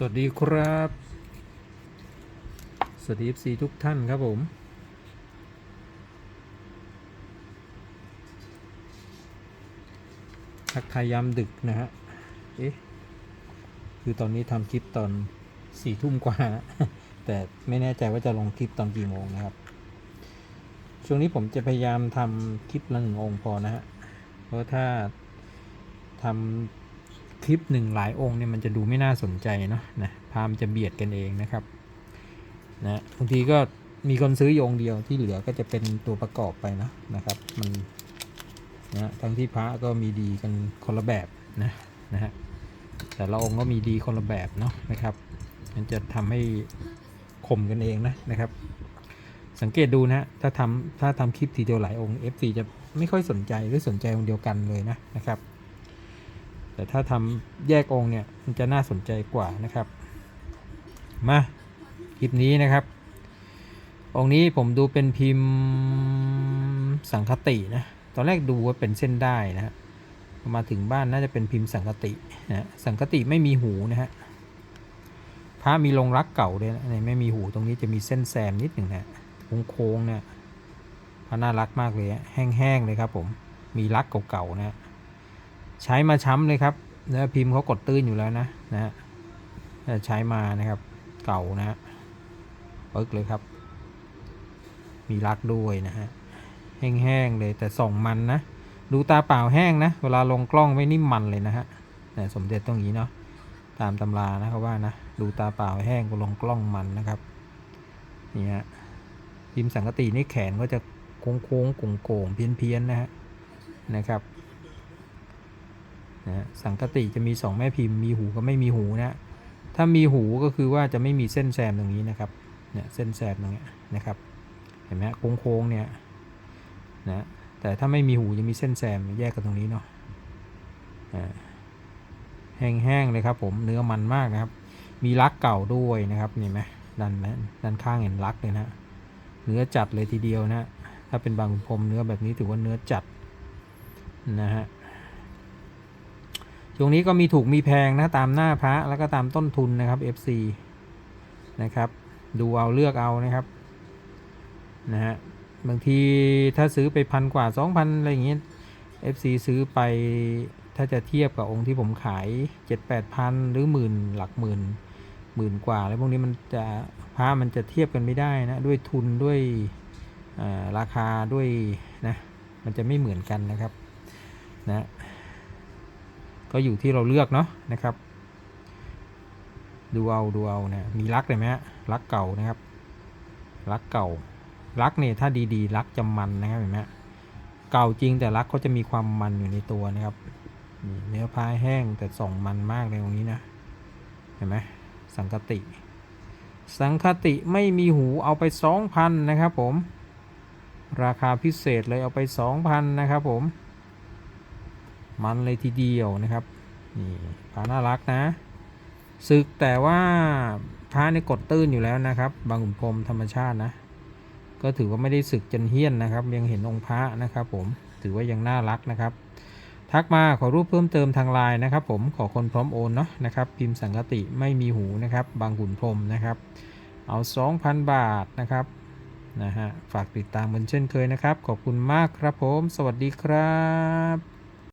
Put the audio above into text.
สวัสดีครับ สวัสดี FC ทุกท่านครับผม ทักทายยามดึกนะฮะ เอ๊ะ คือตอนนี้ทำคลิปตอนสี่ทุ่มกว่าแต่ไม่แน่ใจว่าจะลงคลิปตอนกี่โมงนะครับ ช่วงนี้ผมจะพยายามทำคลิปละหนึ่งองค์พอนะฮะ เพราะถ้าทำ คลิปหนึ่งหลายองค์เนี่ยมันจะดูไม่น่าสนใจเนาะนะพามจะเบียดกันเองนะครับนะบางทีก็มีคนซื้อโยองค์เดียวที่เหลือก็จะเป็นตัวประกอบไปนะนะครับ มันนะทั้งที่พระก็มีดีกันคนละแบบนะนะฮะแต่ละองค์ก็มีดีคนละแบบเนาะนะครับ มันจะทำให้ข่มกันเองนะนะครับ สังเกตดูนะถ้าทำถ้าทำคลิปทีเดียวหลายองค์ FC จะไม่ค่อยสนใจหรือสนใจองค์เดียวกันเลยนะนะครับ แต่ถ้าทำแยกองค์เนี่ยมันจะน่าสนใจกว่านะครับ มาคลิปนี้นะครับ องค์นี้ผมดูเป็นพิมพ์สังคตินะ ตอนแรกดูว่าเป็นเส้นได้นะฮะมาถึงบ้านน่าจะเป็นพิมพ์สังคตินะสังคติไม่มีหูนะฮะพระมีลงรักเก่าด้วยนะเนี่ยไม่มีหูตรงนี้จะมีเส้นแซมนิดหนึ่งนะโค้งๆเนี่ยพระน่ารักมากเลยอะแห้งๆเลยครับผมมีรักเก่าๆนะฮะ ใช้มาช้ำเลยครับเนื้อพิมพ์เขากดตื้นอยู่แล้วนะนะฮะแต่ใช้มานะครับเก่านะฮะปึ๊กเลยครับ มีรักด้วยนะฮะแห้งๆเลยแต่ส่องมันนะดูตาเปล่าแห้งนะ เวลาลงกล้องไม่นิ่มมันเลยนะฮะแต่สมเด็จตรงนี้เนาะตามตำรานะเขาว่านะดูตาเปล่าแห้งก็ลงกล้องมันนะครับนี่ฮะพิมพ์สังกตินี่แขนก็จะโค้งโค้งๆโก่งๆเพี้ยนๆนะฮะนะครับ นะสังกติจะมี 2 แม่พิมพ์มีหูกับไม่มีหูนะถ้ามีหูก็คือว่าจะไม่มีเส้นแซมตรงนี้นะครับเนี่ยเส้นแซมตรงนี้นะครับเห็นไหมโค้งๆเนี่ยนะแต่ถ้าไม่มีหูจะมีเส้นแซมแยกกันตรงนี้เนาะแห้งๆเลยครับผมเนื้อมันมากนะครับ มีลักเก่าด้วยนะครับเห็นไหมด้านนั้นด้านข้างเห็นลักเลยนะเนื้อจัดเลยทีเดียวนะถ้าเป็นบางพรมเนื้อแบบนี้ถือว่าเนื้อจัดนะฮะ ช่วงนี้ก็มีถูกมีแพงนะตามหน้าพระแล้วก็ตามต้นทุนนะครับ FC นะครับ ดูเอาเลือกเอานะครับนะฮะบางทีถ้าซื้อไปพันกว่า 2,000 อะไรอย่างเงี้ย FC ซื้อไปถ้าจะเทียบกับองค์ที่ผมขาย 7 8พันหรือหมื่นหลักหมื่นหมื่นกว่าแล้วพวกนี้มันจะพระมันจะเทียบกันไม่ได้นะด้วยทุนด้วยราคาด้วยนะมันจะไม่เหมือนกันนะครับนะ ก็อยู่ที่เราเลือกเนาะนะครับ ดูเอาดูเอาเนะมีรักเลยไหมฮะรักเก่านะครับรักเก่า รักเนี่ยถ้าดีๆ รักจะมันนะครับเห็นไหมเก่าจริงแต่รักเขาจะมีความมันอยู่ในตัวนะครับเนื้อพาแห้งแต่ส่องมันมากเลยตรงนี้นะเห็นไหมสังคติ สังคติไม่มีหูเอาไปสองพันนะครับผม ราคาพิเศษเลยเอาไปสองพันนะครับผม มันเลยทีเดียวนะครับนี่พระน่ารักนะศึกแต่ว่าพระในกดตื้นอยู่แล้วนะครับ บางขุนพรมธรรมชาตินะ ก็ถือว่าไม่ได้ศึกจนเฮี้ยนนะครับ ยังเห็นองค์พระนะครับ ผมถือว่ายังน่ารักนะครับ ทักมาขอรูปเพิ่มเติมทางไลน์นะครับ ผมขอคนพร้อมโอนเนาะนะครับ พิมพ์สังกติไม่มีหูนะครับ บางขุนพรมนะครับ เอา 2,000 บาทนะครับนะฮะฝากติดตามเหมือนเช่นเคยนะครับ ขอบคุณมากครับผม สวัสดีครับ